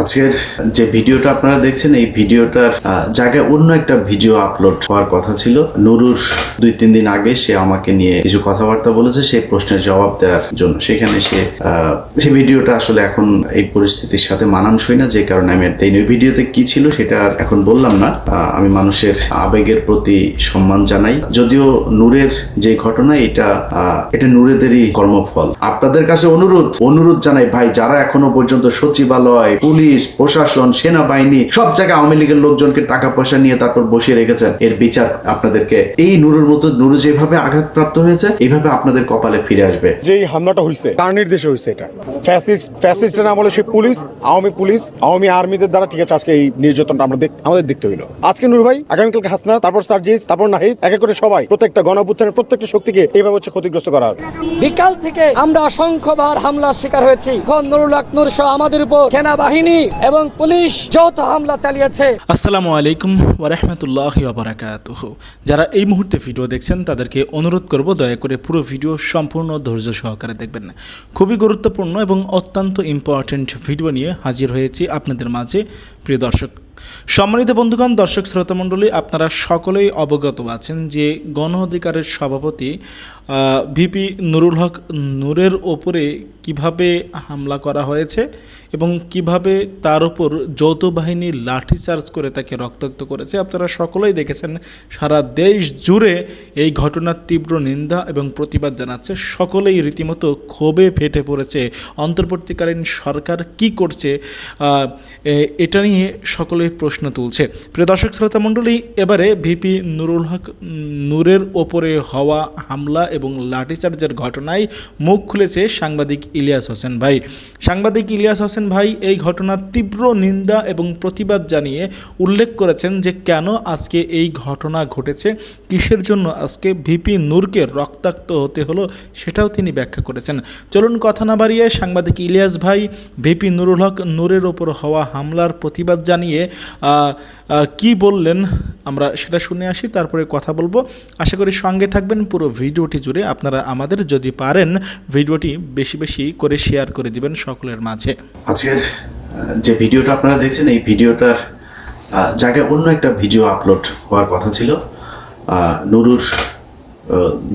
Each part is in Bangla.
আজকের যে ভিডিওটা আপনারা দেখছেন, এই ভিডিওটার জায়গায় অন্য একটা ভিডিও আপলোড হওয়ার কথা ছিল। নুরুর দুই, তিন দিন আগে সে আমাকে নিয়ে কিছু কথাবার্তা বলেছে, সেই প্রশ্নের জবাব দেওয়ার জন্য। সেখানে সে সেই ভিডিওটা আসলে এখন এই পরিস্থিতির সাথে মানানসই না, যে কারণে আমি আর দেইনি। ভিডিওতে কি ছিল সেটা আর এখন বললাম না। আমি মানুষের আবেগের প্রতি সম্মান জানাই। যদিও নূরের যে ঘটনা, এটা এটা নূরেদেরই কর্মফল। আপনাদের কাছে অনুরোধ অনুরোধ জানাই, ভাই, যারা এখনও পর্যন্ত সচিবালয়, পুলিশ প্রশাসন সেনাবাহিনী সব জায়গায় আওয়ামী লীগের লোকজনকে টাকা পয়সা নিয়ে তারপর বসিয়ে রেখেছেন। এর বিচার আপনাদেরকে এই নুরুর মতো নুরু যেভাবে আঘাতপ্রাপ্ত হয়েছে এইভাবে আপনাদের কপালে ফিরে আসবে। যে হামলাটা হয়েছে কার নির্দেশে হয়েছে এটা। ফ্যাসিস্ট ফ্যাসিস্টের নাম হলো সে পুলিশ আওয়ামী পুলিশ আওয়ামী আর্মিদের দ্বারা ঠিক আছে আজকে এই নির্যাতনটা আমরা দেখ- আমাদের দেখতে হইল। আজকে নূর ভাই আগামীকালকে হাসনা তারপর সার্জিস তারপর নাহিদ এক এক করে সবাই প্রত্যেকটা গণঅভ্যুত্থানের প্রত্যেকটা শক্তিকে এইভাবে হচ্ছে ক্ষতিগ্রস্ত করা হবে। বিকাল থেকে আমরা অসংখ্যবার হামলার শিকার হয়েছি। নুরুল আকনুর সহ আমাদের উপর সেনাবাহিনী এবং পুলিশ যৌথ হামলা চালিয়েছে। আসসালামু আলাইকুম ওরহমতুল্লাহ বারাকাতুহ। যারা এই মুহূর্তে ভিডিও দেখছেন, তাদেরকে অনুরোধ করব দয়া করে পুরো ভিডিও সম্পূর্ণ ধৈর্য সহকারে দেখবেন। খুবই গুরুত্বপূর্ণ এবং অত্যন্ত ইম্পর্ট্যান্ট ভিডিও নিয়ে হাজির হয়েছি আপনাদের মাঝে, প্রিয় দর্শক। সম্মানিত বন্ধুগণ, দর্শক শ্রোতামণ্ডলী, আপনারা সকলেই অবগত আছেন যে গণ অধিকারের সভাপতি ভিপি নুরুল হক নূরের ওপরে কীভাবে হামলা করা হয়েছে এবং কীভাবে তার ওপর যৌথ বাহিনী লাঠিচার্জ করে তাকে রক্তাক্ত করেছে, আপনারা সকলেই দেখেছেন সারা দেশ জুড়ে এই ঘটনার তীব্র নিন্দা এবং প্রতিবাদ জানাচ্ছে, সকলেই রীতিমতো ক্ষোভে ফেটে পড়েছে। অন্তর্বর্তীকালীন সরকার কি করছে এটা নিয়ে সকলেই প্রশ্ন তুলছে। প্রিয় দর্শক শ্রোতা মণ্ডলী এবারে ভিপি নুরুল হক নূরের ওপরে হওয়া হামলা এবং লাঠিচার্জের ঘটনায় মুখ খুলেছে সাংবাদিক ইলিয়াস হোসেন ভাই। সাংবাদিক ইলিয়াস হোসেন ভাই এই ঘটনার তীব্র নিন্দা এবং প্রতিবাদ জানিয়ে উল্লেখ করেছেন যে কেন আজকে এই ঘটনা ঘটেছে, কিসের জন্য আজকে ভিপি নূরকে রক্তাক্ত হতে হলো সেটাও তিনি ব্যাখ্যা করেছেন। চলুন কথা না বাড়িয়ে সাংবাদিক ইলিয়াস ভাই, ভিপি নুরুল হক নূরের ওপর হওয়া হামলার প্রতিবাদ জানিয়ে কি বললেন আমরা সেটা শুনে আসি, তারপরে কথা বলব। আশা করি সঙ্গে থাকবেন, পুরো ভিডিওটি জুড়ে আপনারা আমাদের যদি পারেন ভিডিওটি বেশি বেশি করে শেয়ার করে দিবেন সকলের মাঝে। আজকের যে ভিডিওটা আপনারা দেখছেন, এই ভিডিওটার জায়গায় অন্য একটা ভিডিও আপলোড হওয়ার কথা ছিল। নুরুর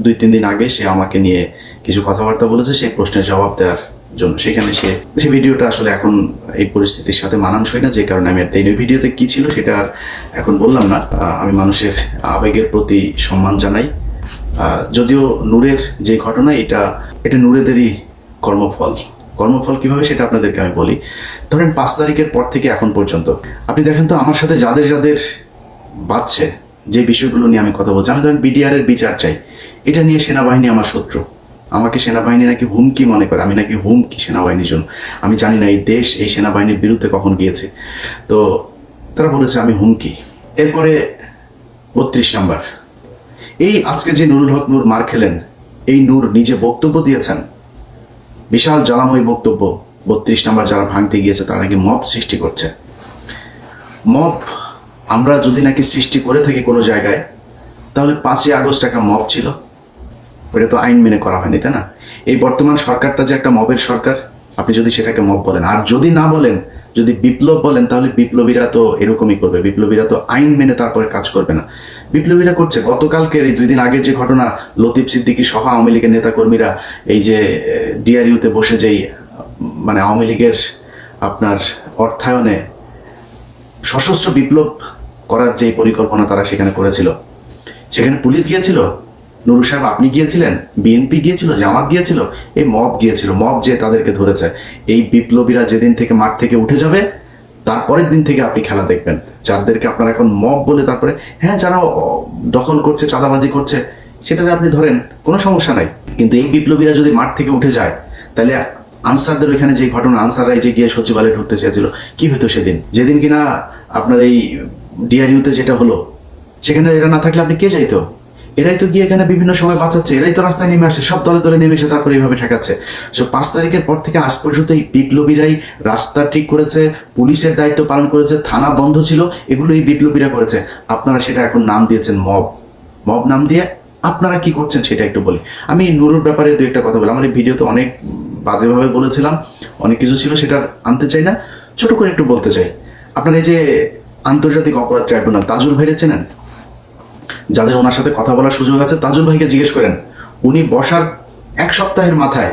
দুই তিন দিন আগে সে আমাকে নিয়ে কিছু কথাবার্তা বলেছে, সেই প্রশ্নের জবাব দেওয়ার জন্য। সেখানে সে সেই ভিডিওটা আসলে এখন এই পরিস্থিতির সাথে মানানসই না, যে কারণে আমি আর দেইনি। ভিডিওতে কি ছিল সেটা আর এখন বললাম না। আমি মানুষের আবেগের প্রতি সম্মান জানাই। যদিও নূরের যে ঘটনা, এটা এটা নূরেদেরই কর্মফল। কর্মফল কীভাবে, সেটা আপনাদেরকে আমি বলি। ধরেন পাঁচ তারিখের পর থেকে এখন পর্যন্ত। আপনি দেখেন তো, আমার সাথে যাদের যাদের বাঁচছে, যে বিষয়গুলো নিয়ে আমি কথা বলছি, আমি ধরেন বিডিআর এর বিচার চাই। এটা নিয়ে সেনাবাহিনী আমার শত্রু। আমাকে সেনাবাহিনী নাকি হুমকি মনে করে। আমি নাকি হুমকি সেনাবাহিনীর জন্য। আমি জানি না, এই দেশ এই সেনাবাহিনীর বিরুদ্ধে কখন গিয়েছে। তো, তারা বলেছে আমি হুমকি। এরপরে বত্রিশ নাম্বার। এই আজকে যে নুরুল হক নূর মার খেলেন, এই নূর নিজে বক্তব্য দিয়েছেন। বিশাল জ্বালাময় বক্তব্য, বত্রিশ নাম্বার যারা ভাঙতে গিয়েছে, তারা নাকি মপ সৃষ্টি করছে। মব আমরা যদি নাকি সৃষ্টি করে থাকি কোনো জায়গায়, তাহলে পাঁচই আগস্ট একটা মপ ছিল। ওটা তো আইন মেনে করা হয়নি, তাই না? এই বর্তমান সরকারটা যে একটা মবের সরকার, আপনি যদি সেটাকে মব বলেন। আর যদি না বলেন, যদি বিপ্লব বলেন, তাহলে বিপ্লবীরা তো এরকমই করবে। বিপ্লবীরা তো আইন মেনে তারপরে কাজ করবে না। বিপ্লবীরা করছে। গতকালকের এই দুই দিন আগের যে ঘটনা, লতিফ সিদ্দিকী সহ আওয়ামী লীগের নেতাকর্মীরা এই যে ডিআরইউতে বসে যেই মানে আওয়ামী লীগের আপনার অর্থায়নে সশস্ত্র বিপ্লব করার যে পরিকল্পনা তারা সেখানে করেছিল। সেখানে পুলিশ গিয়েছিল। নুরু সাহেব, আপনি গিয়েছিলেন? বিএনপি গিয়েছিল, জামাত গিয়েছিল, এই মব গিয়েছিল, মব যে তাদেরকে ধরেছে। এই বিপ্লবীরা যেদিন থেকে মাঠ থেকে উঠে যাবে, তারপরের দিন থেকে আপনি খেলা দেখবেন। যাদেরকে আপনারা এখন মব বলে তারপরে হ্যাঁ যারা দখল করছে, চাঁদাবাজি করছে সেটা আপনি ধরেন, কোনো সমস্যা নাই। কিন্তু এই বিপ্লবীরা যদি মাঠ থেকে উঠে যায়, তাহলে আনসারদের ওইখানে যে ঘটনা, আনসাররা এই যে গিয়ে সচিবালয়ে ঢুকতে চেয়েছিল, কি হতো সেদিন? যেদিন কিনা আপনার এই ডিআরইউতে যেটা হলো, সেখানে এটা না থাকলে আপনি কে যাইতো? এরাই তো গিয়ে এখানে বিভিন্ন সময় বাঁচাচ্ছে, এরাই তো রাস্তায় নেমে আসছে, সব দলে দলে নেমে এসে তারপরে এইভাবে ঠেকাচ্ছে। সো পাঁচ তারিখের পর থেকে আজ পর্যন্ত এই বিপ্লবীরাই রাস্তা ঠিক করেছে, পুলিশের দায়িত্ব পালন করেছে, থানা বন্ধ ছিল, এগুলো এই বিপ্লবীরা করেছে। আপনারা সেটা এখন নাম দিয়েছেন মব। মব নাম দিয়ে আপনারা কি করছেন সেটা একটু বলি। আমি নুরুর ব্যাপারে দু একটা কথা বলি। আমার এই ভিডিওতে অনেক বাজেভাবে বলেছিলাম, অনেক কিছু ছিল সেটা আনতে চাই না। ছোট করে একটু বলতে চাই। আপনার এই যে আন্তর্জাতিক অপরাধ ট্রাইব্যুনাল, তাজুল ভাইরে চেনেন? যাদের ওনার সাথে কথা বলার সুযোগ আছে, তাজুল ভাইকে জিজ্ঞেস করেন। উনি বসার এক সপ্তাহের মাথায়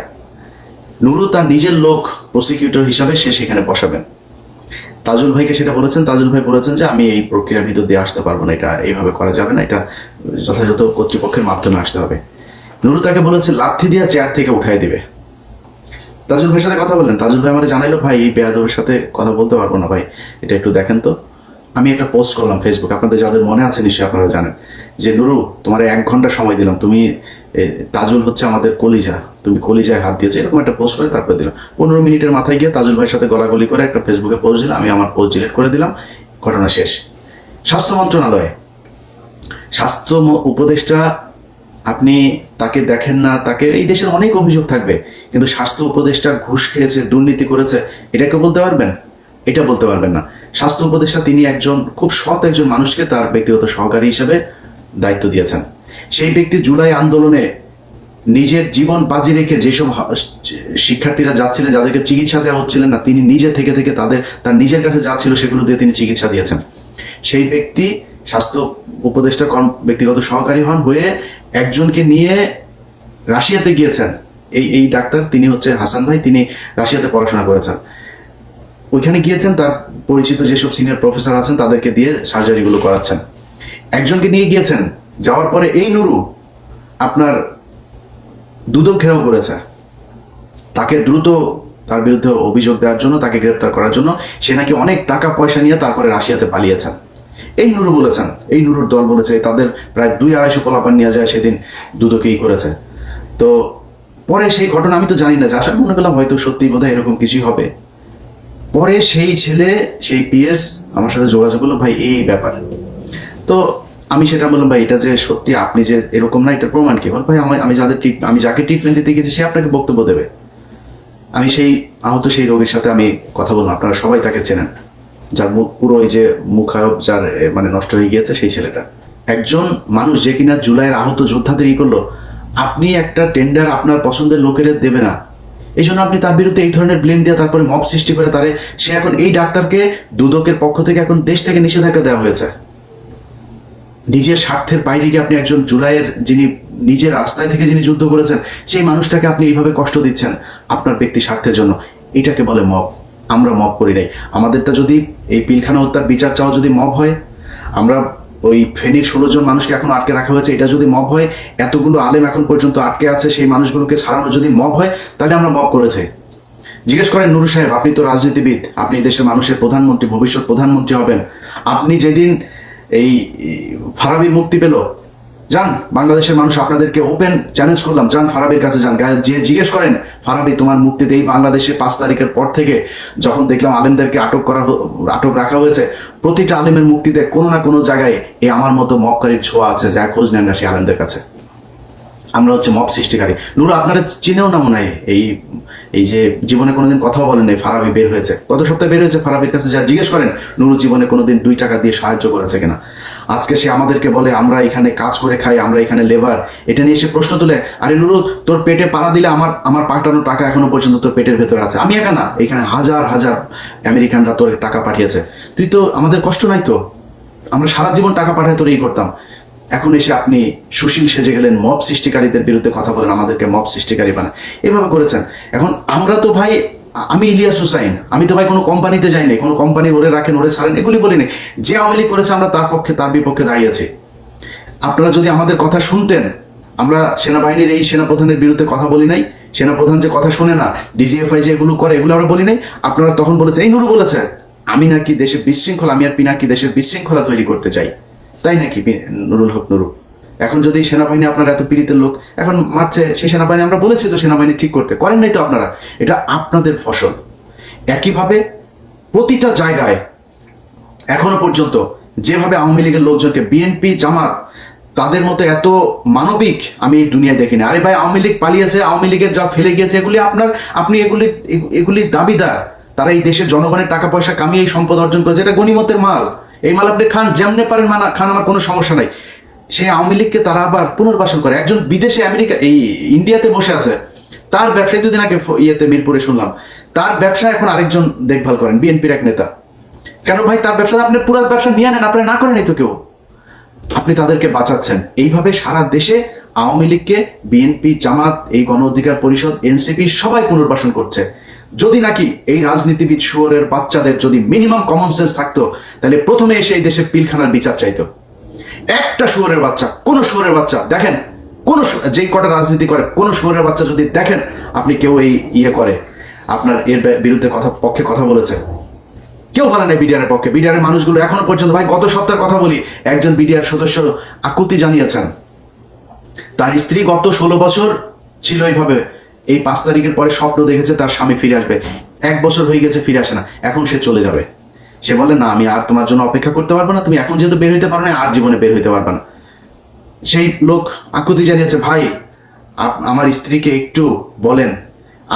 নুরু তার নিজের লোক প্রসিকিউটর হিসাবে সে সেখানে বসাবেন। তাজুল ভাইকে সেটা বলেছেন, তাজুল ভাই বলেছেন যে, আমি এই প্রক্রিয়ার ভিতর দিয়ে আসতে পারব না, এটা এইভাবে করা যাবে না, এটা যথাযথ কর্তৃপক্ষের মাধ্যমে আসতে হবে। নুরু তাকে বলেছে, লাথি দিয়া চেয়ার থেকে উঠাই দিবে। তাজুল ভাইয়ের সাথে কথা বললেন। তাজুল ভাই আমার জানাইলো, ভাই, এই বেয়াদবের সাথে কথা বলতে পারব না, ভাই, এটা একটু দেখেন তো। আমি একটা পোস্ট করলাম ফেসবুক আপনাদের যাদের মনে আছে নিশ্চয়ই আপনারা জানেন। যে, নুরু, তোমার এক ঘণ্টা সময় দিলাম, তুমি তাজুল হচ্ছে আমাদের কলিজা, তুমি কলিজায় হাত দিয়েছ, এরকম একটা পোস্ট করে তারপরে দিলাম। পনেরো মিনিটের মাথায় গিয়ে তাজুল ভাইয়ের সাথে গলাগলি করে একটা ফেসবুকে পোস্ট দিলাম, আমি আমার পোস্ট ডিলিট করে দিলাম, ঘটনা শেষ। স্বাস্থ্য মন্ত্রণালয়, স্বাস্থ্য উপদেষ্টা, আপনি তাকে দেখেন না, তাকে, এই দেশের অনেক অভিযোগ থাকবে, কিন্তু স্বাস্থ্য উপদেষ্টা ঘুষ খেয়েছে, দুর্নীতি করেছে, এটাকে বলতে পারবেন? এটা বলতে পারবেন না। স্বাস্থ্য উপদেষ্টা তিনি একজন খুব সৎ একজন মানুষকে তার ব্যক্তিগত সহকারী হিসেবে দায়িত্ব দিয়েছেন। সেই ব্যক্তি জুলাই আন্দোলনে নিজের জীবন বাজি রেখে যেসব শিক্ষার্থীরা যাচ্ছিলেন, যাদেরকে চিকিৎসা দেওয়া হচ্ছিলেন না, তিনি নিজে থেকে থেকে তাদের, তার নিজের কাছে যা ছিল সেগুলো দিয়ে তিনি চিকিৎসা দিয়েছেন। সেই ব্যক্তি স্বাস্থ্য উপদেষ্টা কর্ম, ব্যক্তিগত সহকারী হন হয়ে একজনকে নিয়ে রাশিয়াতে গিয়েছেন। এই এই ডাক্তার তিনি হচ্ছে হাসান ভাই, তিনি রাশিয়াতে পড়াশোনা করেছেন। ওইখানে গিয়েছেন, তার পরিচিত যেসব সিনিয়র প্রফেসর আছেন, তাদেরকে দিয়ে সার্জারিগুলো করাচ্ছেন। একজনকে নিয়ে গিয়েছেন, যাওয়ার পরে এই নুরু আপনার দুদক ঘেরাও করেছে। তাকে দ্রুত তার বিরুদ্ধে অভিযোগ দেওয়ার জন্য, তাকে গ্রেপ্তার করার জন্য, সে নাকি অনেক টাকা পয়সা নিয়ে তারপরে রাশিয়াতে পালিয়েছেন। এই নুরু বলেছেন, এই নুরুর দল বলেছে, তাদের প্রায় দুই আড়াইশো পোলাপান নিয়ে যায় সেদিন দুদকেই করেছে। তো পরে সেই ঘটনা, আমি তো জানি না, যে আসলে মনে করলাম হয়তো সত্যি বোধহয় এরকম কিছুই হবে। পরে সেই ছেলে, সেই পিএস আমার সাথে যোগাযোগ করল, ভাই, এই ব্যাপার। তো আমি সেটা বললাম, ভাই, এটা যে সত্যি আপনি যে এরকম না এটা প্রমাণ কি? ভাই, আমি আমি যাদের আমি যাকে ট্রিটমেন্ট দিতে গেছি, সে আপনাকে বক্তব্য দেবে। আমি সেই, আহত সেই রোগীর সাথে আমি কথা বললাম, আপনারা সবাই তাকে চেনেন। যার মুখ পুরো ওই যে মুখায়ব, যার মানে নষ্ট হয়ে গিয়েছে সেই ছেলেটা। একজন মানুষ যে কিনা জুলাইয়ের আহত যোদ্ধাদের ই করল, আপনি একটা টেন্ডার আপনার পছন্দের লোকের দেবে না। এই জন্য আপনি তার বিরুদ্ধে এই ধরনের ব্লেম দিয়ে তারপরে মব সৃষ্টি করে তারে সে এখন এই ডাক্তারকে দুদকের পক্ষ থেকে এখন দেশ থেকে নিষেধাজ্ঞা দেওয়া হয়েছে। নিজের স্বার্থের বাইরে গিয়ে আপনি একজন জুলাইয়ের যিনি নিজের রাস্তায় থেকে যিনি যুদ্ধ করেছেন, সেই মানুষটাকে আপনি এইভাবে কষ্ট দিচ্ছেন আপনার ব্যক্তি স্বার্থের জন্য। এটাকে বলে মব আমরা মব করি নাই। আমাদেরটা যদি এই পিলখানা হত্যার বিচার চাওয়া যদি মব হয়, আমরা ওই ফেনীর ষোলো জন মানুষকে এখন আটকে রাখা হয়েছে। এটা যদি মব হয়, এতগুলো আলেম এখন পর্যন্ত আটকে আছে, সেই মানুষগুলোকে ছাড়ানো যদি মব হয়, তাহলে আমরা মব করেছে। জিজ্ঞেস করেন নুরু সাহেব, আপনি তো রাজনীতিবিদ, আপনি দেশের মানুষের প্রধানমন্ত্রী, ভবিষ্যৎ প্রধানমন্ত্রী হবেন। আপনি যেদিন এই, ফারাবি মুক্তি পেল যান, বাংলাদেশের মানুষ আপনাদেরকে ওপেন চ্যালেঞ্জ করলাম। যান, ফারাবির কাছে যান। যে জিজ্ঞেস করেন, ফারাবি, তোমার মুক্তিতে এই বাংলাদেশে পাঁচ তারিখের পর থেকে। যখন দেখলাম আলেমদেরকে আটক করা আটক রাখা হয়েছে, প্রতিটা আলেমের মুক্তিতে কোনো না কোনো জায়গায় এই আমার মতো মক্কারির ছোঁয়া আছে, যা খোঁজ নেন না সেই আলেমদের কাছে। আমরা হচ্ছে মব সৃষ্টিকারী। নুরু, আপনারা চিনেও না মনে হয় এই এই যে জীবনে কোনোদিন কথাও বলেন নাই ফারাবি বের হয়েছে। গত সপ্তাহে বের হয়েছে ফারাবির কাছে যা জিজ্ঞেস করেন, নুরু জীবনে কোনোদিন দুই টাকা দিয়ে সাহায্য করেছে কিনা? আজকে সে আমাদেরকে বলে, আমরা এখানে কাজ করে খাই, আমরা এখানে লেবার এটা নিয়ে এসে প্রশ্ন তুলে, আরে নুরু তোর পেটে পাড়া দিলে আমার আমার পাঠানো টাকা এখনও পর্যন্ত তোর পেটের ভেতরে আছে। আমি একা না, এখানে হাজার হাজার আমেরিকানরা তোর টাকা পাঠিয়েছে। তুই তো আমাদের কষ্ট নাই তো? আমরা সারা জীবন টাকা পাঠায় তোর এই করতাম। এখন এসে আপনি সুশীল সেজে গেলেন, মব সৃষ্টিকারীদের বিরুদ্ধে কথা বলেন, আমাদেরকে মব সৃষ্টিকারী বানান এভাবে করেছেন। এখন আমরা তো ভাই আমি ইলিয়াস হুসাইন। আমি তো ভাই কোনো কোম্পানিতে যাইনি কোনো কোম্পানি ওরে রাখেন ওরে ছাড়েন, এগুলি বলিনি যে আওয়ামী লীগ করেছে, আমরা তার পক্ষে, তার বিপক্ষে দাঁড়িয়েছি আপনারা যদি আমাদের কথা শুনতেন, আমরা সেনাবাহিনীর এই সেনাপ্রধানের বিরুদ্ধে কথা বলি নাই, সেনাপ্রধান যে কথা শুনে না, ডিজিএফআই যে এগুলো করে, এগুলো আমরা বলি নাই, আপনারা তখন বলেছেন, এই নুরু বলেছে, আমি নাকি দেশের বিশৃঙ্খলা, আমি আর পিনাকি দেশের বিশৃঙ্খলা তৈরি করতে চাই। তাই নাকি নুরুল হক নুরু? এখন যদি সেনাবাহিনী আপনার এত পীড়িতের লোক, এখন মারছে সেই সেনাবাহিনী, আমরা বলেছি তো সেনাবাহিনী ঠিক করতে, করেন নাই তো আপনারা? এটা আপনাদের ফসল। একইভাবে প্রতিটা জায়গায় এখনও পর্যন্ত যেভাবে আওয়ামী লীগের লোকজনকে বিএনপি জামাত, তাদের মতো এত মানবিক আমি এই দুনিয়ায় দেখিনি। আরে ভাই, আওয়ামী লীগ পালিয়েছে, আওয়ামী লীগের যা ফেলে গিয়েছে, এগুলি আপনার, আপনি এগুলি এগু- এগুলির দাবিদার। তারা এই দেশের জনগণের টাকা পয়সা কামিয়ে এই সম্পদ অর্জন করেছে, এটা গণিমতের মাল। এই মাল আপনি খান, যেমনে পারেন, মানা খান, আমার কোনো সমস্যা নাই। সেই আওয়ামী লীগকে তারা আবার পুনর্বাসন করে। একজন বিদেশে আমেরিকা এই ইন্ডিয়াতে বসে আছে। তার ব্যবসায়ী দুদিন আগে ইয়েতে মিরপুরে শুনলাম। তার ব্যবসা এখন আরেকজন দেখভাল করেন, বিএনপির এক নেতা। কেন ভাই, তার ব্যবসা আপনি পুরো ব্যবসা নিয়ে নেন আপনি না করেন তো কেউ। আপনি তাদেরকে বাঁচাচ্ছেন। এইভাবে সারা দেশে আওয়ামী লীগকে বিএনপি, জামাত, এই গণ অধিকার পরিষদ, এনসিপি সবাই পুনর্বাসন করছে। যদি নাকি এই রাজনীতিবিদ শুয়োরের বাচ্চাদের যদি মিনিমাম কমন সেন্স থাকতো, তাহলে প্রথমে এসে এই দেশে পিলখানার বিচার চাইতো। একটা শুয়োরের বাচ্চা, কোন শুয়োরের বাচ্চা, দেখেন, কোন যেই কটা রাজনীতি করে, কোন শুয়োরের বাচ্চা যদি দেখেন, আপনি কেউ এই ইয়ে করে, আপনার এর বিরুদ্ধে কথা, পক্ষে কথা বলেছে। কেউ বলে না বিডিআর পক্ষে বিডিআর মানুষগুলো এখনও পর্যন্ত, ভাই, গত সপ্তাহের কথা বলি, একজন বিডিআর সদস্য আকুতি জানিয়েছেন। তার স্ত্রী গত ষোলো বছর ছিল এইভাবে, এই পাঁচ তারিখের পরে স্বপ্ন দেখেছে তার স্বামী ফিরে আসবে। এক বছর হয়ে গেছে, ফিরে আসে না। এখন সে চলে যাবে। সে বলে, না, আমি আর তোমার জন্য অপেক্ষা করতে পারব না। তুমি এখন যেহেতু বের হইতে পারো না, আর জীবনে বের হইতে পারবে না। সেই লোক আকুতি জানিয়েছে, ভাই আমার স্ত্রীকে একটু বলেন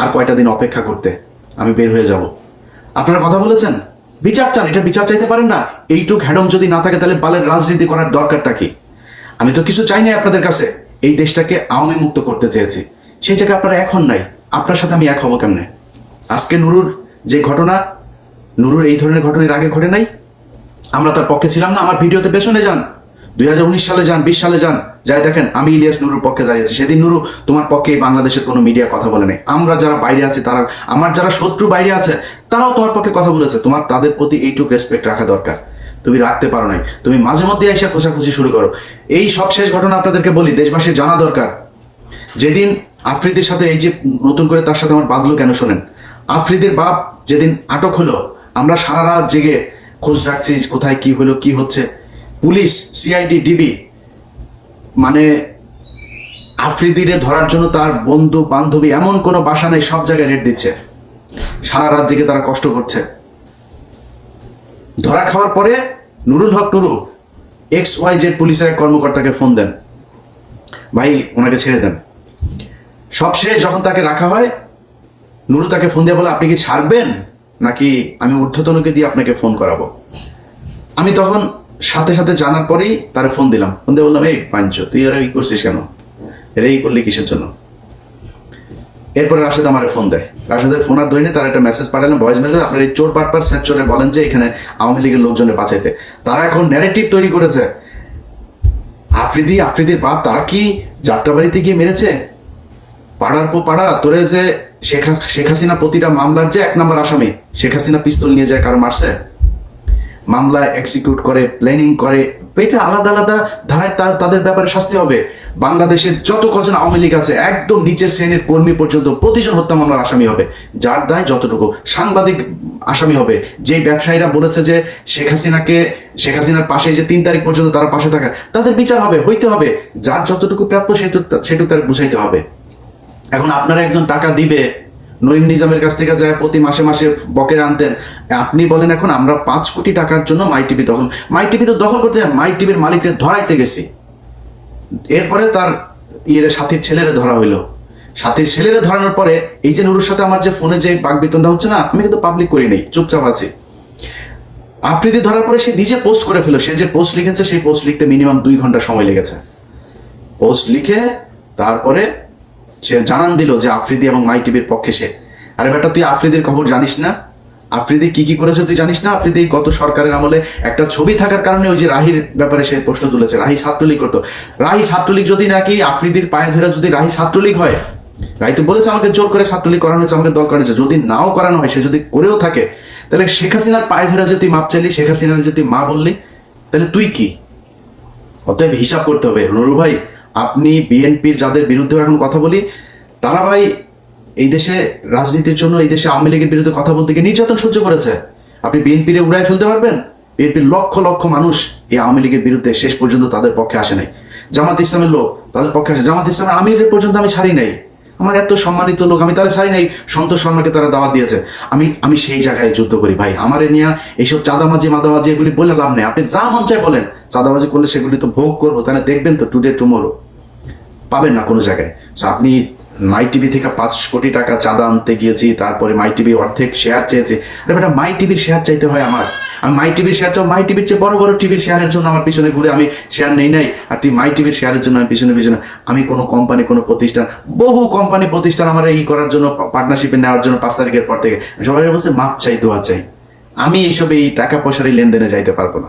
আর কয়টা দিন অপেক্ষা করতে, আমি বের হয়ে যাব। আপনারা কথা বলেছেন? বিচার চান, এটা বিচার চাইতে পারেন না। এইটুক হ্যাডম যদি না থাকে, তাহলে বালের রাজনীতি করার দরকারটা কি? আমি তো কিছু চাই নাই আপনাদের কাছে। এই দেশটাকে আওয়ামী মুক্ত করতে চেয়েছি। সেই জায়গায় আপনারা এখন নাই। আপনার সাথে আমি এক হব কেমনে? আজকে নুরুর যে ঘটনা নুরুর এই ধরনের ঘটনা এর আগে ঘটে নাই? আমরা তার পক্ষে ছিলাম না, আমার ভিডিওতে পেছনে যান। দুই হাজার উনিশ সালে যান, বিশ সালে যান। যাই দেখেন, আমি ইলিয়াস নুরুর পক্ষে দাঁড়িয়েছি। সেদিন নুরু তোমার পক্ষে বাংলাদেশের কোনো মিডিয়া কথা বলে নাই। আমরা যারা বাইরে আছি, তারা আমার যারা শত্রু বাইরে আছে, তারাও তোমার পক্ষে কথা বলেছে। তোমার তাদের প্রতি এইটুক রেসপেক্ট রাখা দরকার। তুমি রাখতে পারো নাই। তুমি মাঝে মধ্যে এসে খোঁচাখুচি শুরু করো। এই সব শেষ ঘটনা আপনাদেরকে বলি, দেশবাসীর জানা দরকার। যেদিন আফ্রিদির সাথে এই যে নতুন করে তার সাথে আমার বাঁধলো কেন শোনেন? আফ্রিদির বাপ যেদিন আটক হলো আমরা সারা রাত জেগে খোঁজ রাখছি কোথায় কি হলো, কি হচ্ছে। পুলিশ সিআইডি ডিবি মানে আফ্রিদিরে ধরার জন্য তার বন্ধু, বান্ধবী, এমন কোনো বাসা নেই, সব জায়গায় রেড দিচ্ছে। সারা রাত জেগে তারা কষ্ট করছে। ধরা খাওয়ার পরে Nurul Haque Nuru X Y Z পুলিশের এক কর্মকর্তাকে ফোন দেন। ভাই, ওনাকে ছেড়ে দেন। সবশেষ যখন তাকে রাখা হয়, নুরু তাকে ফোন দিয়ে বলে, আপনি কি ছাড়বেন? নাকি আমি ঊর্ধ্বতনকে দিয়ে আপনাকে ফোন করাবো? আমি তখন সাথে সাথে জানার পরেই তার ফোন দিলাম। ফোন দিয়ে বললাম, এই পাঞ্চ, তুই এরা ই করছিস কেন? এরা ই করলি কিসের জন্য? এরপরে রাশেদ আমার ফোন দেয়। রাশেদের ফোন আর ধরে তার একটা মেসেজ পাঠালেন ভয়েস মেসেজ আপনার এই চোর পাটপার চোরে বলেন যে এখানে আওয়ামী লীগের লোকজনের বাঁচাইতে। তারা এখন ন্যারেটিভ তৈরি করেছে। আফ্রিদি, আফ্রিদির বাপ, তারা কি যাত্রাবাড়িতে গিয়ে মেরেছে? পাড়ার পর পাড়া, তোরে যে শেখ শেখ হাসিনা প্রতিটা মামলার যে এক নম্বর আসামি, শেখ হাসিনা পিস্তল নিয়ে যায় কারও মারছে? মামলা এক্সিকিউট করে প্ল্যানিং করে, এটা আলাদা আলাদা ধারায় তার, তাদের ব্যাপারে শাস্তি হবে। বাংলাদেশের যত কজন আওয়ামী লীগ আছে, একদম নিচের শ্রেণির কর্মী পর্যন্ত প্রতিজন হত্যা মামলার আসামি হবে। যার দায় যতটুকু সাংবাদিক আসামি হবে। যে ব্যবসায়ীরা বলেছে যে শেখ হাসিনাকে, শেখ হাসিনার পাশে যে তিন তারিখ পর্যন্ত তারা পাশে থাকা, তাদের বিচার হবে, হইতে হবে। যার যতটুকু প্রাপ্য, সেটুকু সেটুকু তার বুঝাইতে হবে। এখন আপনারা একজন টাকা দিবে নঈম নিজামের কাছ থেকে যায় প্রতি মাসে মাসে বকের আনতেন। আপনি বলেন এখন আমরা পাঁচ কোটি টাকার জন্য মাই টিভি তখন মাই টিভি তো দখল করতে মাই টিভির মালিককে ধরাইতে গেছি। এরপরে তার ইয়ের সাথীর ছেলেরে ধরা হইল। সাথীর ছেলেরে ধরানোর পরে এই যে নুরুর সাথে আমার যে ফোনে যে বাক বাগবিতনটা হচ্ছে না, আমি কিন্তু পাবলিক করি নেই, চুপচাপ আছি। আফ্রিদি ধরার পরে সে নিজে পোস্ট করে ফেলো সে যে পোস্ট লিখেছে, সেই পোস্ট লিখতে মিনিমাম দুই ঘণ্টা সময় লেগেছে। পোস্ট লিখে তারপরে সে জানান দিল যে আফ্রিদি এবং মাই টিভির পক্ষে সে। আরে বেটা তুই আফ্রিদির খবর জানিস না? আফ্রিদি কি কি করেছে তুই জানিস না? আফ্রিদি গত সরকারের আমলে একটা ছবি থাকার কারণে ওই যে রাহির ব্যাপারে সে প্রশ্ন তুলেছে, রাহি ছাত্রলীগ করতো। রাহি ছাত্রলীগ যদি নাকি আফ্রিদির পায়ে ধরে যদি রাহি ছাত্রলীগ হয়, রাহি তো বলেছে আমাকে জোর করে ছাত্রলীগ করানো হয়েছে, আমাকে দল করানো যদি নাও করানো হয়, সে যদি করেও থাকে, তাহলে শেখ হাসিনার পায়ে ধরে যে তুই মাপ চাইলি, শেখ হাসিনার যে তুই মা বললি, তাহলে তুই কি? অতএব হিসাব করতে হবে। নুরু ভাই আপনি বিএনপির যাদের বিরুদ্ধে এখন কথা বলি, তারা ভাই এই দেশে রাজনীতির জন্য, এই দেশে আওয়ামী লীগের বিরুদ্ধে কথা বলতে গিয়ে নির্যাতন সহ্য করেছে। আপনি বিএনপিরে উড়াই ফেলতে পারবেন? বিএনপির লক্ষ লক্ষ মানুষ এই আওয়ামী লীগের বিরুদ্ধে শেষ পর্যন্ত তাদের পক্ষে আসে নাই। জামাত ইসলামের লোক তাদের পক্ষে আসে জামাত ইসলামের আমিরের পর্যন্ত আমি ছাড়ি নাই। আমার এত সম্মানিত লোক আমি তারা ছাড়ি নাই। সন্তোষ শর্মাকে তারা দাওয়াত দিয়েছে। আমি আমি সেই জায়গায় যুদ্ধ করি। ভাই আমার নিয়ে এইসব চাঁদামাজি মাদাবাজি এগুলি বলে লাভ নেই। আপনি যা মন চায় বলেন। চাঁদাবাজি করলে সেগুলি তো ভোগ করব। তাহলে দেখবেন তো টুডে টুমোরো পাবেন না কোনো জায়গায়। So, আপনি মাই টিভি থেকে পাঁচ কোটি টাকা চাঁদা আনতে গিয়েছি তারপরে মাই টিভি অর্ধেক শেয়ার চেয়েছি। আরে বেটা মাই টিভির শেয়ার চাইতে হয় আমার। আমি মাই টিভির শেয়ার চাও মাই টিভির চেয়ে বড় বড় টিভির শেয়ারের জন্য আমার পিছনে ঘুরে আমি শেয়ার নেই নাই। আর তুই মাই টিভির শেয়ারের জন্য আমি পিছনে পিছনে। আমি কোনো কোম্পানি কোনো প্রতিষ্ঠান, বহু কোম্পানি প্রতিষ্ঠান আমার এই করার জন্য পার্টনারশিপে নেওয়ার জন্য পাঁচ তারিখের পর থেকে সবাই বলছে, মাপ চাই, দোয়া চাই। আমি এইসব এই টাকা পয়সার এই লেনদেনে যাইতে পারব না।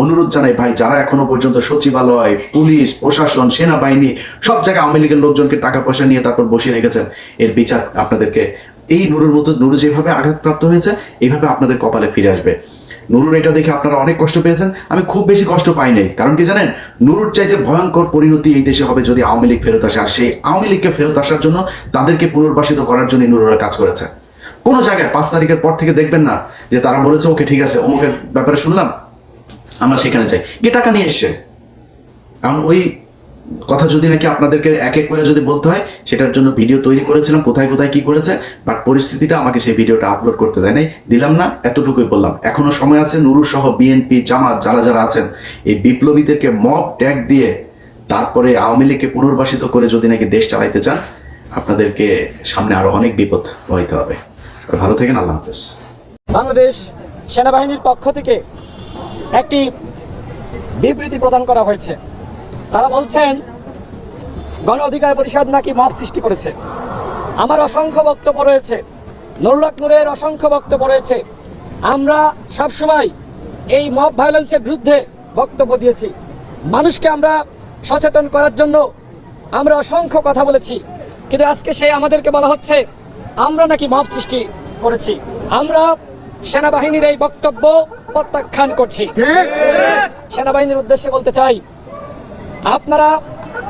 অনুরোধ জানাই, ভাই, যারা এখনও পর্যন্ত সচিবালয়, পুলিশ, প্রশাসন, সেনাবাহিনী, সব জায়গায় আওয়ামী লীগের লোকজনকে টাকা পয়সা নিয়ে তারপর বসিয়ে রেখেছেন, এর বিচার আপনাদেরকে এই নুরুর মতো, নুরু যেভাবে আঘাতপ্রাপ্ত হয়েছে এইভাবে আপনাদের কপালে ফিরে আসবে। নুরুর এটা দেখে আপনারা অনেক কষ্ট পেয়েছেন, আমি খুব বেশি কষ্ট পাই নাই কারণ কি জানেন, নুরুর চাইতে ভয়ঙ্কর পরিণতি এই দেশে হবে যদি আওয়ামী লীগ ফেরত আসে, আর সেই আওয়ামী লীগকে ফেরত আসার জন্য তাদেরকে পুনর্বাসিত করার জন্য নুরুরা কাজ করেছে। কোনো জায়গায় পাঁচ তারিখের পর থেকে দেখবেন না যে তারা বলেছে, ওকে, ঠিক আছে, অমুকের ব্যাপারে শুনলাম আমরা সেখানে যাই। গিয়ে টাকা নিয়ে এসছে। কারণ ওই কথা যদি নাকি আপনাদেরকে এক এক করে যদি বলতে হয়, সেটার জন্য ভিডিও তৈরি করেছিলাম, কোথায় কোথায় কি করেছে বাট পরিস্থিতিটা আমাকে সেই ভিডিওটা আপলোড করতে দেয় নাই। দিলাম না, এতটুকুই বললাম। এখনও সময় আছে নুরু সহ বিএনপি জামাত, যারা যারা আছেন, এই বিপ্লবীদেরকে মব ট্যাগ দিয়ে তারপরে আওয়ামী লীগকে পুনর্বাসিত করে যদি নাকি দেশ চালাইতে চান, আপনাদেরকে সামনে আরও অনেক বিপদ হইতে হবে। ভালো থাকেন, আল্লাহ হাফেজ। বাংলাদেশ সেনাবাহিনীর পক্ষ থেকে একটি বিবৃতি প্রদান করা হয়েছে। তারা বলছেন, গণ অধিকার পরিষদ নাকি মত সৃষ্টি করেছে। আমার অসংখ্য বক্তব্য রয়েছে নুরুল্লাহ নূরের অসংখ্য বক্তব্য রয়েছে। আমরা সবসময় এই মব ভায়োলেন্সের বিরুদ্ধে বক্তব্য দিয়েছি। মানুষকে আমরা সচেতন করার জন্য আমরা অসংখ্য কথা বলেছি। কিন্তু আজকে সেই আমাদেরকে বলা হচ্ছে, আমরা নাকি মব সৃষ্টি করেছি। আমরা সেনাবাহিনীর এই বক্তব্য প্রত্যাখ্যান করছি। সেনাবাহিনীর উদ্দেশ্যে বলতে চাই আপনারা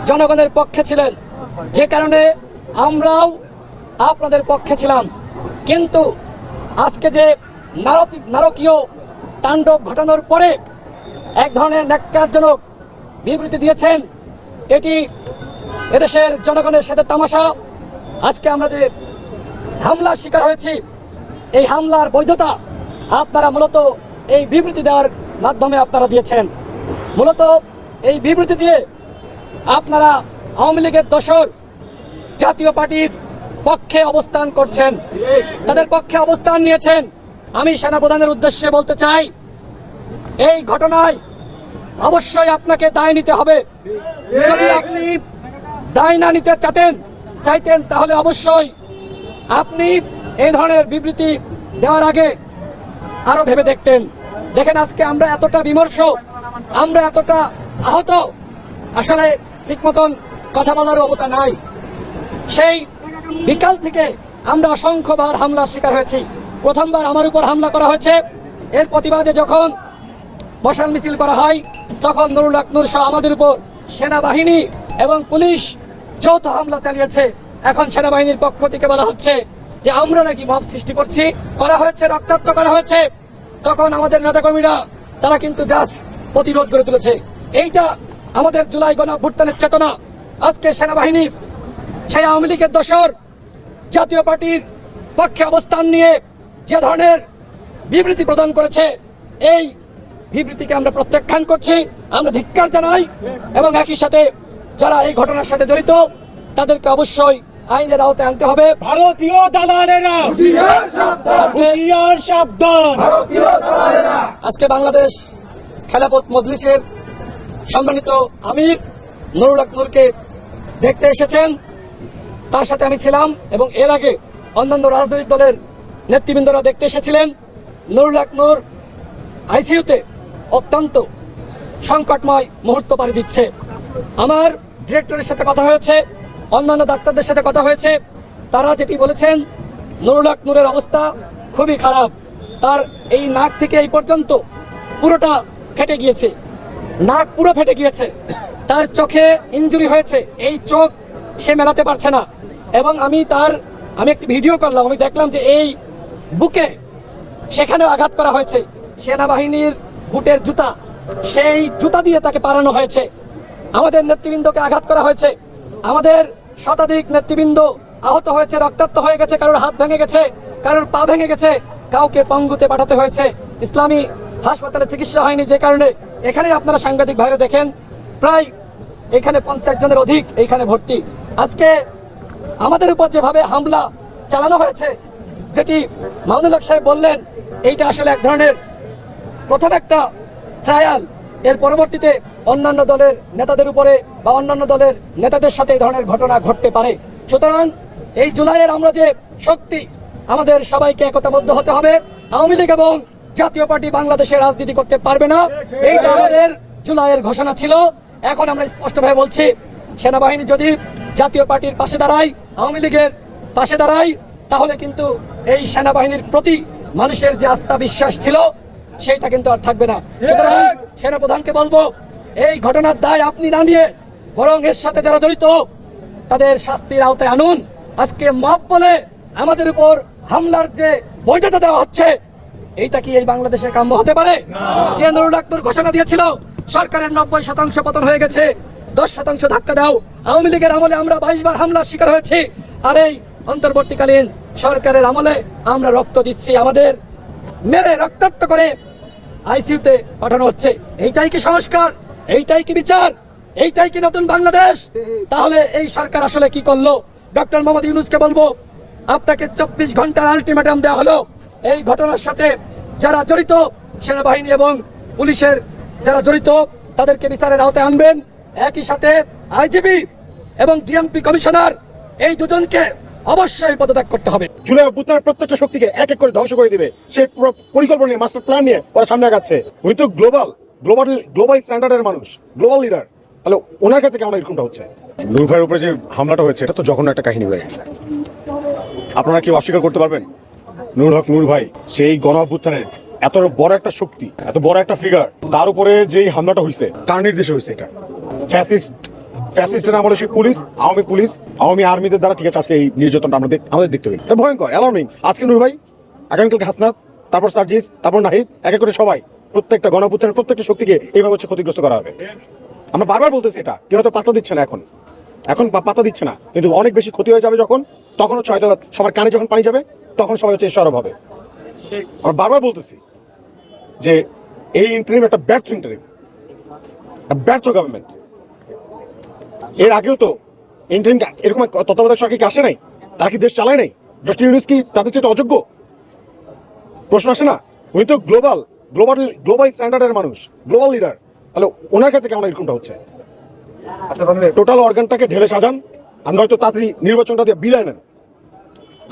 জনগণের পক্ষে ছিলেন যে কারণে আমরাও আপনাদের পক্ষে ছিলাম। কিন্তু আজকে যে নারকীয় তাণ্ডব ঘটানোর পরে এক ধরনের ন্যাক্কারজনক বিবৃতি দিয়েছেন এটি এদেশের জনগণের সাথে তামাশা। আজকে আমরা যে হামলার শিকার হয়েছি এই হামলার বৈধতা আপনারা মূলত এই বিবৃতি দেওয়ার মাধ্যমে আপনারা দিয়েছেন। মূলত এই বিবৃতি দিয়ে আপনারা আওয়ামী লীগের দোসর জাতীয় পার্টির পক্ষে অবস্থান করছেন। তাদের পক্ষে অবস্থান নিয়েছেন। আমি সেনাপ্রধানের উদ্দেশ্যে বলতে চাই, এই ঘটনায় অবশ্যই আপনাকে দায় নিতে হবে। যদি আপনি দায় না নিতে চাতেন, চাইতেন, তাহলে অবশ্যই আপনি এই ধরনের বিবৃতি দেওয়ার আগে আরও ভেবে দেখতেন। দেখেন আজকে আমরা এতটা বিমর্ষ, আমরা এতটা আহত, আসলে ঠিক মতন কথা বলার অবস্থা নাই। সেই বিকাল থেকে আমরা অসংখ্যবার হামলার শিকার হয়েছি। প্রথমবার আমার উপর হামলা করা হয়েছে। এর প্রতিবাদে যখন মশাল মিছিল করা হয়, তখন নুরুল আকনুর শাহ আমাদের উপর সেনাবাহিনী এবং পুলিশ যৌথ হামলা চালিয়েছে। এখন সেনাবাহিনীর পক্ষ থেকে বলা হচ্ছে যে আমরা নাকি মব সৃষ্টি করছি, করা হয়েছে, রক্তাক্ত করা হয়েছে। তখন আমাদের নেতাকর্মীরা, তারা কিন্তু জাস্ট প্রতিরোধ করে তুলেছে। এইটা আমাদের জুলাই গণ অভ্যুত্থানের চেতনা। আজকে সেনাবাহিনী, সেই আওয়ামী লীগের দোসর জাতীয় পার্টির পক্ষে অবস্থান নিয়ে যে ধরনের বিবৃতি প্রদান করেছে, এই বিবৃতিকে আমরা প্রত্যাখ্যান করছি। আমরা ধিক্কার জানাই এবং একই সাথে যারা এই ঘটনার সাথে জড়িত, তাদেরকে অবশ্যই আইনের আওতায় আনতে হবে। ভারতীয় দালালেরা। হুশিয়ার সাবধান। আজকে বাংলাদেশ খেলাপথ মজলিসের সম্মানিত আমির নুরুল আকনুরকে দেখতে এসেছেন। তার সাথে আমি ছিলাম এবং এর আগে অন্যান্য রাজনৈতিক দলের নেতৃবৃন্দরা দেখতে এসেছিলেন। নুরুল আকনুর আইসিইউতে অত্যন্ত সংকটময় মুহূর্ত পাড়ি দিচ্ছে। আমার ডিরেক্টরের সাথে কথা হয়েছে। অন্যান্য ডাক্তারদের সাথে কথা হয়েছে। তারা যেটি বলেছেন নুরুল আকনুরের অবস্থা খুবই খারাপ। তার এই নাক থেকে এই পর্যন্ত পুরোটা ফেটে গিয়েছে। নাক পুরো ফেটে গিয়েছে। তার চোখে ইনজুরি হয়েছে। এই চোখ সে মেলাতে পারছে না। এবং আমি তার, আমি একটি ভিডিও করলাম। আমি দেখলাম যে এই বুকে সেখানেও আঘাত করা হয়েছে। সেনাবাহিনীর বুটের জুতা, সেই জুতা দিয়ে তাকে পারানো হয়েছে। আমাদের নেতৃবৃন্দকে আঘাত করা হয়েছে। আমাদের শতাধিক নেতৃবৃন্দ আহত হয়েছে, রক্তাক্ত হয়ে গেছে, কারোর হাত ভেঙে গেছে, কারোর পা ভেঙে গেছে, কাউকে পঙ্গুতে পাঠাতে হয়েছে। ইসলামী হাসপাতালে চিকিৎসা হয়নি যে কারণে। এখানে আপনারা সাংবাদিক ভাইরে দেখেন, প্রায় এখানে পঞ্চাশ জনের অধিক এইখানে ভর্তি। আজকে আমাদের উপর যেভাবে হামলা চালানো হয়েছে, যেটি মামুনুল সাহেব বললেন, এইটা আসলে এক ধরনের প্রথম একটা ট্রায়াল এর পরবর্তীতে অন্যান্য দলের নেতাদের উপরে বা অন্যান্য দলের নেতাদের সাথে এই ধরনের ঘটনা ঘটতে পারে। সুতরাং এই জুলাইয়ের আমরা যে শক্তি, আমাদের সবাইকে একতাবদ্ধ হতে হবে। আওয়ামী লীগ এবং জাতীয় পার্টি বাংলাদেশে রাজনীতি করতে পারবে না। এইটা আমাদের জুলাইয়ের ঘোষণা ছিল, এখন আমরা স্পষ্টভাবে বলছি, সেনাবাহিনী যদি জাতীয় পার্টির পাশে দাঁড়ায়, আওয়ামী লীগের পাশে দাঁড়ায়, তাহলে কিন্তু এই সেনাবাহিনীর প্রতি মানুষের যে আস্থা বিশ্বাস ছিল, সেইটা কিন্তু আর থাকবে না। সুতরাং সেনাপ্রধানকে বলব এই ঘটনার দায় আপনি না নিয়ে বরং এর সাথে যারা জড়িত তাদের শাস্তির আওতায় আনুন। আজকে মাপ বলে আমাদের উপর হামলার যে বৈঠকটা দেওয়া হচ্ছে, এইটা কি এই বাংলাদেশের কাম্য হতে পারে? যে নুরুল ঘোষণা দিয়েছিল, সরকারের নব্বই শতাংশ পতন হয়ে গেছে, দশ শতাংশ ধাক্কা দাও। আওয়ামী লীগের আমলে আমরা বাইশ বার হামলার শিকার হয়েছি, আর এই অন্তর্বর্তীকালীন সরকারের আমলে আমরা রক্ত দিচ্ছি আমাদের, মেরে রক্তাক্ত করে আইসিইউতে পাঠানো হচ্ছে। এইটাই কি সংস্কার? এইটাই কি বিচার? এইটাই কি নতুন বাংলাদেশ? তাহলে এই সরকার আসলে কি করল? ডক্টর মোহাম্মদ ইউনুসকে বলব, আপনাকে চব্বিশ ঘণ্টার আলটিমেটাম দেওয়া হলো। এই ঘটনার সাথে যারা জড়িত, সেনাবাহিনী এবং পুলিশের যারা জড়িত, তাদেরকে বিচারের আওতায় আনবেন। একই সাথে আইজিবি এবং ডিএমপি কমিশনার এই দুজনকে অবশ্যই পদত্যাগ করতে হবে। জুলাই অভ্যুত্থানের প্রত্যেকটা শক্তিকে এক এক করে ধ্বংস করে দিবে। সেই পুরো পরিকল্পনা নিয়ে, মাস্টার প্ল্যান নিয়ে ওরা সামনে আগাচ্ছে। উনি তো গ্লোবাল। গ্লোবাল গ্লোবাল স্ট্যান্ডার্ডের মানুষ গ্লোবাল লিডার তাহলে ওনার কাছে কেমন এরকমটা হচ্ছে? নূর ভাইয়ের উপরে যে হামলাটা হয়েছে, এটা তো জঘন্য একটা কাহিনী হয়ে গেছে। আপনারা কি অস্বীকার করতে পারবেন? নূর হক নূর ভাই, সেই গণ অভ্যুত্থানের এত বড় একটা শক্তি, এত বড় একটা ফিগার তার উপরে যেই হামলাটা হয়েছে, কার নির্দেশে হয়েছে এটা? ফ্যাসিস্ট ফ্যাসিস্ট না বলে সেই পুলিশ, আওয়ামী পুলিশ, আওয়ামী আর্মিদের দ্বারা, ঠিক আছে, আজকে এই নির্যাতনটা আমরা আমাদের দেখতে হইল ভয়ঙ্কর অ্যালার্মিং আজকে নূর ভাই, আগামীকালকে হাসনাত, তারপর সার্জিস, তারপর নাহিদ, এক এক করে সবাই প্রত্যেকটা গণঅভ্যুত্থানের প্রত্যেকটা শক্তিকে এইভাবে হচ্ছে ক্ষতিগ্রস্ত করা হবে। আমরা বারবার বলতেছি এটা। কেউ হয়তো পাত্তা দিচ্ছে না এখন। এখন পা- পাত্তা দিচ্ছে না। কিন্তু অনেক বেশি ক্ষতি হয়ে যাবে যখন, তখন হচ্ছে হয়তো সবার কানে যখন পানি যাবে, তখন সবাই হচ্ছে সরব হবে। আমরা বারবার বলতেছি যে এই ইন্টারিম একটা ব্যর্থ ইন্টারিম ব্যর্থ গভর্নমেন্ট এর আগেও তো ইন্টারিম এরকম তত্ত্বাবধায়ক সরকার কি আসে নাই? তারা কি দেশ চালায় নাই? ডক্টর ইউনুস কি তাদের চেয়ে অযোগ্য? প্রশ্ন আসে না? উনি তো গ্লোবাল গ্লোবাল গ্লোবাল স্ট্যান্ডার্ডের মানুষ গ্লোবাল লিডার তাহলে ওনার কাছে কেমন এরকমটা হচ্ছে? টোটাল অর্গানটাকে ঢেলে সাজান আর নয়তো তাড়াতাড়ি নির্বাচনটা দিয়ে বিদায় নেন।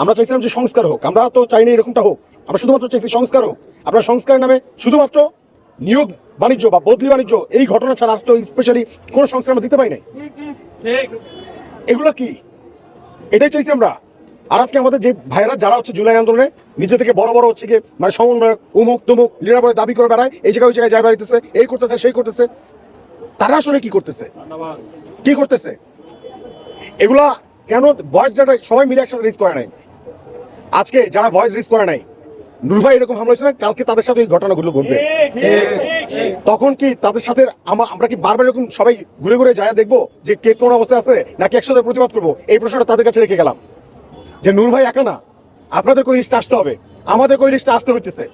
আমরা চাইছিলাম যে সংস্কার হোক আমরা তো চাইনি এরকমটা হোক। আমরা শুধুমাত্র চাইছি সংস্কার হোক। আপনার সংস্কারের নামে শুধুমাত্র নিয়োগ বাণিজ্য বা বদলি বাণিজ্য এই ঘটনা ছাড়া আর তো স্পেশালি কোনো সংস্কার আমরা দিতে পারি নাই। এগুলো কি? এটাই চাইছি আমরা। আর আজকে আমাদের যে ভাইরা যারা হচ্ছে জুলাই আন্দোলনে নিজে থেকে বড় বড় হচ্ছে গিয়ে মানে সমন্বয়ক উমুক তুমুক বলে দাবি করে বেড়ায় এই জায়গায় ওই জায়গায় যাই বেড়াইতেছে এই করতেছে সেই করতেছে তারা আসলে কি করতেছে? কি করতেছে? এগুলা কেন ভয়েস ডাটা সবাই মিলে একসাথে রিস্ক করে নাই? আজকে যারা ভয়েস রিস্ক করে নাই নূর ভাই এরকম হামলা হয়েছে না কালকে তাদের সাথে ওই ঘটনাগুলো ঘটবে। তখন কি তাদের সাথে আমরা কি বারবার এরকম সবাই ঘুরে ঘুরে যায় দেখব যে কে কোন অবস্থায় আছে নাকি একসাথে প্রতিবাদ করব? এই প্রশ্নটা তাদের কাছে রেখে গেলাম। যে নূর ভাই একা না, আপনাদের কই লিস্টে আসতে হবে? আমাদের কই লিস্টে আসতে হইতেছে?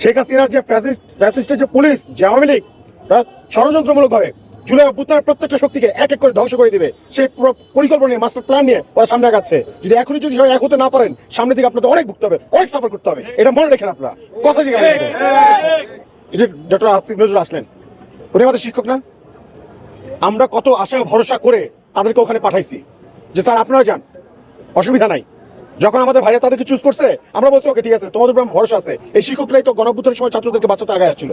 শেখ হাসিনার যে ফ্যাসিস্ট ফ্যাসিস্টের যে পুলিশ, যে আওয়ামী লীগ, তারা ষড়যন্ত্রমূলক ভাবে জুলাই অভ্যুত্থানের প্রত্যেকটা শক্তিকে এক এক করে ধ্বংস করে দিবে। সেই পুরো পরিকল্পনা নিয়ে মাস্টার প্ল্যান নিয়ে ওরা সামনে আগাচ্ছে। যদি এখনই, যদি সবাই এক হতে না পারেন, সামনে দিকে আপনাদের অনেক ভুগতে হবে, অনেক সাফার করতে হবে। এটা মনে রাখেন আপনারা। কথা দিকে এই যে ডক্টর আসিফ নজরুল আসলেন, উনি আমাদের শিক্ষক না? আমরা কত আশা, ভরসা করে তাদেরকে ওখানে পাঠাইছি। যে স্যার, আপনারা যান। অসুবিধা নাই। যখন আমাদের ভাইরা তাদেরকে চুজ করছে, আমরা বলছি ওকে ঠিক আছে, তোমাদের উপর ভরসা আছে। এই শিক্ষকরাই তো গণভূতের সময় ছাত্রদেরকে বাঁচাতে আগে আসছিল।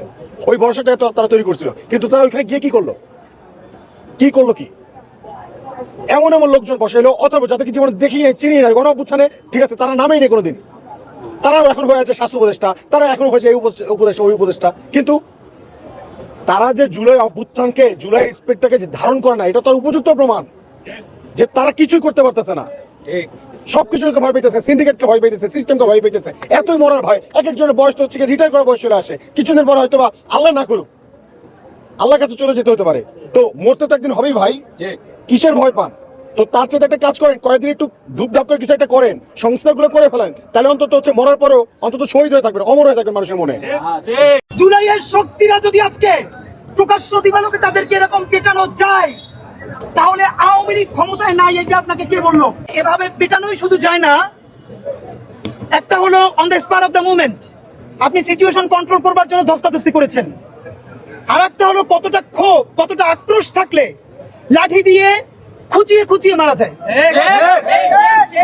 ওই ভরসাটা তারা তৈরি করছিল। কিন্তু তারা ওইখানে গিয়ে কি করল? কি করল কি? এমন এমন লোকজন বসাইলো, অথবা যাদেরকে জীবনে দেখি নাই, চিনি নাই গণঅভ্যুত্থানে ঠিক আছে, তারা নামেই নেই কোনোদিন। তারাও এখন হয়ে আছে স্বাস্থ্য উপদেষ্টা, তারা এখন হয়েছে এই উপদেষ্টা ওই উপদেষ্টা। কিন্তু তারা যে জুলাই অভ্যুত্থানকে, জুলাই স্পিডটাকে যে ধারণ করে না, এটা তো আর উপযুক্ত প্রমাণ যে তারা কিছুই করতে পারতেছে না। সবকিছুকে ভয় পেতেছে সিন্ডিকেটকে ভয় পেতেছে সিস্টেমকে ভয় পেতেছে। এতই মরার ভয় এক একজনের বয়স তো হচ্ছে রিটায়ার করার বয়স চলে আসে। কিছুদিন পর হয়তো বা আল্লাহ না করুক আল্লাহর কাছে চলে যেতে হতে পারে। তো মরতে তো একদিন হবেই ভাই। কিসের ভয় পান? তো তার সাথে একটা কাজ করেন কয়েকদিন একটু ধূপধাপ করে কিছু একটা করেন সংস্থাগুলো করে ফেলেন তাহলে অন্তত হচ্ছে মরার পরেও অন্তত শহীদ হয়ে থাকবেন অমর হয়ে থাকবেন মানুষের মনে। জুলাইয়ের শক্তিরা যদি আজকে প্রকাশ্য দিবালোকে তাদেরকে এরকম পেটানো যায় তাহলে আওয়ামী লীগ ক্ষমতায় নাই এটা আপনাকে কে বলল? এভাবে পেটানোই শুধু যায় না। একটা হলো on the spur of the movement আপনি সিচুয়েশন কন্ট্রোল করবার জন্য ধস্তাধস্তি করেছেন। আর একটা হলো কতটা ক্ষোভ কতটা আক্রোশ থাকলে লাঠি দিয়ে খুঁচিয়ে খুঁচিয়ে মারা যায়।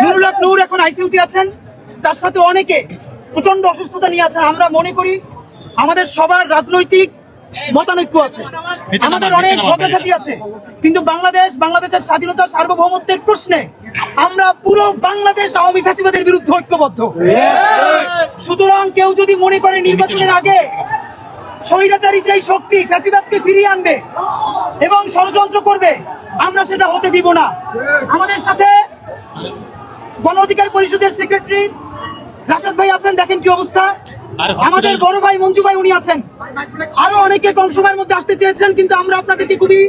নুরুল হক নূর এখন আইসিইউতে আছেন। তার সাথে অনেকে প্রচণ্ড অসুস্থতা নিয়ে আছেন। আমরা মনে করি আমাদের সবার রাজনৈতিক মতানৈক্য আছে। আমাদের অনেক ঝগড়াঝাটি আছে। কিন্তু বাংলাদেশ বাংলাদেশের স্বাধীনতা সার্বভৌমত্বের প্রশ্নে আমরা পুরো বাংলাদেশ আওয়ামী ফ্যাসিবাদের বিরুদ্ধে ঐক্যবদ্ধ। সুতরাং কেউ যদি মনে করে নির্বাচনের আগে স্বৈরাচারী সেই শক্তি ফ্যাসিবাদকে ফিরিয়ে আনবে এবং ষড়যন্ত্র করবে আমরা সেটা হতে দিব না। আমাদের সাথে গণ অধিকার পরিষদের সেক্রেটারি রাশেদ ভাই আছেন দেখেন কি অবস্থা। আমাদের বড় ভাই মঞ্জু ভাই উনি আছেন। আরও অনেকে কম সময়ের মধ্যে আসতে চেয়েছেন, কিন্তু আমরা আপনাদেরকে খুবই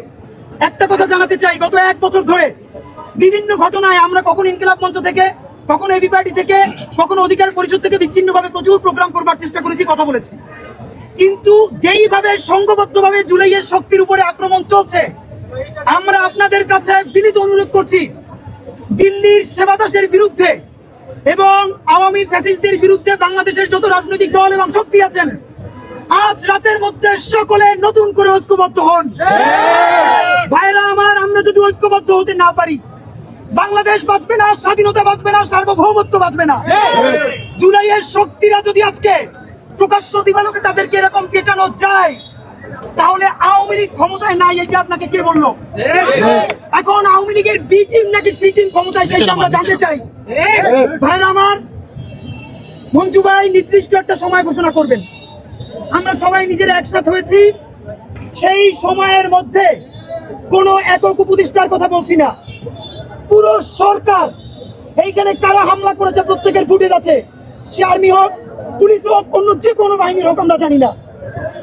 একটা কথা জানাতে চাই। গত এক বছর ধরে বিভিন্ন ঘটনায় আমরা কখন ইনকিলাব মঞ্চ থেকে, কখনো এবি পার্টি থেকে, কখনো অধিকার পরিষদ থেকে বিচ্ছিন্নভাবে প্রচুর প্রোগ্রাম করবার চেষ্টা করেছি, কথা বলেছি। কিন্তু যেইভাবে, সংঘবদ্ধভাবে জুলাইয়ের শক্তির উপরে আক্রমণ চলছে, আমরা আপনাদের কাছে বিনীত অনুরোধ করছি, দিল্লির সেবাদাসের বিরুদ্ধে এবং আওয়ামী ফ্যাসিস্টদের বিরুদ্ধে বাংলাদেশের যত রাজনৈতিক দল এবং শক্তি আছেন আজ রাতের মধ্যে সকলে নতুন করে ঐক্যবদ্ধ হন। ভাইরা আমার আমরা যদি ঐক্যবদ্ধ হতে না পারি বাংলাদেশ বাঁচবে না স্বাধীনতা বাঁচবে না সার্বভৌমত্ব বাঁচবে না। জুলাইয়ের শক্তিরা যদি আজকে প্রকাশ্য দিবালোকে তাদেরকে এরকম পেটানো যায় তাহলে আওয়ামী লীগ ক্ষমতায় নাই এটা আপনাকে কে বলল? এখন আওয়ামী লীগের বি টিম নাকি সি টিম ক্ষমতায় সেটা আমরা জানতে চাই। ভাইরা আমার মঞ্জু ভাই নির্দিষ্ট একটা সময় ঘোষণা করবেন। আমরা সবাই নিজেরা একসাথ হয়েছি। সেই সময়ের মধ্যে কোন একক উপদেষ্টার কথা বলছি না। পুরো সরকার এইখানে কারা হামলা করেছে প্রত্যেকের ফুটেজ আছে। সে আর্মি হোক পুলিশ হোক অন্য যে কোনো বাহিনীর হোক আমরা জানি না।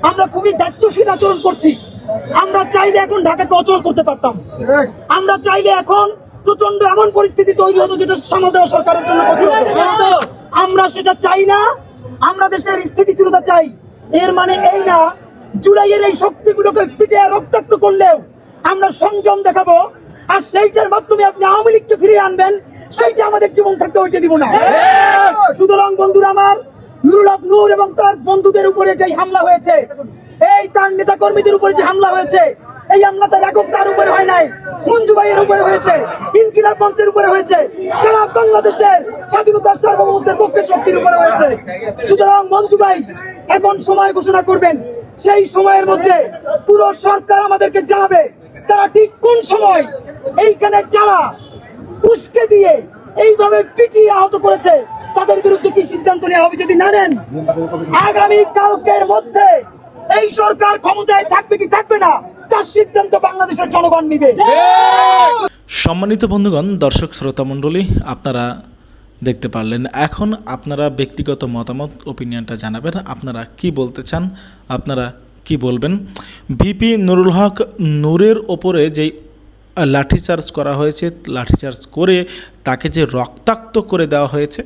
আমরা খুবই দায়িত্বশীল আচরণ করছি। আমরা চাইলে এখন ঢাকাকে অচল করতে পারতাম। আমরা চাইলে এখন প্রচণ্ড এমন পরিস্থিতি তৈরি হতো যেটা সামাল দেওয়া সরকারের জন্য আমরা সেটা চাই না। আমরা দেশের স্থিতিশীলতা চাই। এর মানে এই না জুলাইয়ের এই শক্তিগুলোকে পিঠে রক্তাক্ত করলেও আমরা সংযম দেখাবো। আর সেইটার মাধ্যমে আপনি আওয়ামী লীগকে ফিরিয়ে আনবেন সেইটা আমাদের জীবন থাকতে হইতে দিব না। সুতরাং বন্ধুরা আমার নুরুল হক নূর এবং তার বন্ধুদের উপরে যে হামলা হয়েছে, এই তার নেতা কর্মীদের উপরে যে হামলা হয়েছে, এই হামলা তার একক তার উপরে হয় নাই, মঞ্জু ভাইয়ের উপরে হয়েছে, ইনকিলাব মঞ্চের উপরে হয়েছে, সারা বাংলাদেশের স্বাধীনতার সার্বভৌমত্বের পক্ষে শক্তির উপরে হয়েছে। সুতরাং মঞ্জু ভাই এখন সময় ঘোষণা করবেন, সেই সময়ের মধ্যে পুরো সরকার আমাদেরকে জানাবে, তারা ঠিক কোন সময় এইখানে যারা উস্কে দিয়ে এইভাবে পিটিয়ে আহত করেছে তাদের বিরুদ্ধে কি সিদ্ধান্ত নেওয়া হবে যদি না নেন? আগামী কালকের মধ্যে এই সরকার ক্ষমতায় থাকবে কি থাকবে না, তার সিদ্ধান্ত বাংলাদেশের জনগণ নিবে। সম্মানিত বন্ধুগণ, দর্শক শ্রোতা মণ্ডলী, আপনারা দেখতে পারলেন, এখন আপনারা ব্যক্তিগত মতামত ওপিনিয়নটা জানাবেন, আপনারা কি বলতে চান, আপনারা কি বলবেন? ভিপি নুরুল হক নূরের ওপরে যেই লাঠিচার্জ করা হয়েছে, লাঠিচার্জ করে তাকে যে রক্তাক্ত করে দেওয়া হয়েছে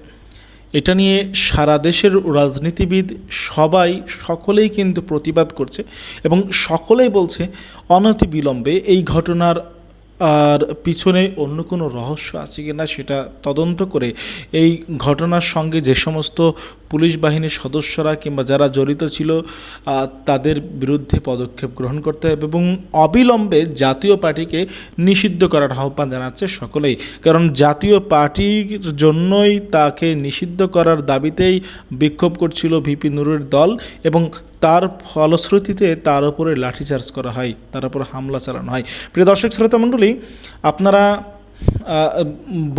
এটা নিয়ে সারা দেশের রাজনীতিবিদ সবাই সকলেই কিন্তু প্রতিবাদ করছে এবং সকলেই বলছে অনতি বিলম্বে এই ঘটনার আর পিছনে অন্য কোনো রহস্য আছে কিনা সেটা তদন্ত করে এই ঘটনার সঙ্গে যে সমস্ত পুলিশ বাহিনীর সদস্যরা কিংবা যারা জড়িত ছিল তাদের বিরুদ্ধে পদক্ষেপ গ্রহণ করতে হবে এবং অবিলম্বে জাতীয় পার্টিকে নিষিদ্ধ করার আহ্বান জানাচ্ছে সকলেই। কারণ জাতীয় পার্টির জন্যই তাকে নিষিদ্ধ করার দাবিতেই বিক্ষোভ করছিল ভিপি নুরের দল এবং তার ফলশ্রুতিতে তার উপরে লাঠিচার্জ করা হয়, তার উপর হামলা চালানো হয়। প্রিয় দর্শক, শ্রোতা মণ্ডলী, আপনারা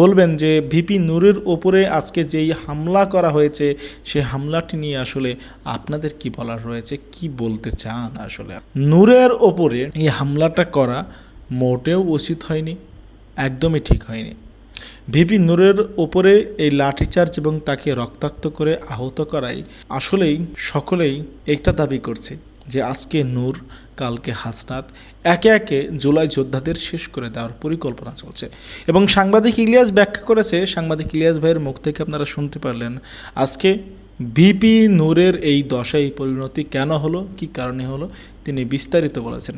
বলবেন যে ভিপি নূরের ওপরে আজকে যেই হামলা করা হয়েছে সেই হামলাটি নিয়ে আসলে আপনাদের কি বলার রয়েছে, কি বলতে চান আসলে? নূরের ওপরে এই হামলাটা করা মোটেও উচিত হয়নি, একদমই ঠিক হয়নি। ভিপি নূরের ওপরে এই লাঠিচার্জ এবং তাকে রক্তাক্ত করে আহত করাই আসলেই সকলেই একটা দাবি করছে যে আজকে নূর, কালকে হাসনাত একে একে জুলাই যোদ্ধাদের শেষ করে দেওয়ার পরিকল্পনা চলছে। এবং সাংবাদিক ইলিয়াস ব্যাখ্যা করেছে, সাংবাদিক ইলিয়াস ভাইয়ের মুখ থেকে আপনারা শুনতে পারলেন আজকে বিপি নূরের এই দশাই পরিণতি কেন হলো, কি কারণে হলো, তিনি বিস্তারিত বলেছেন।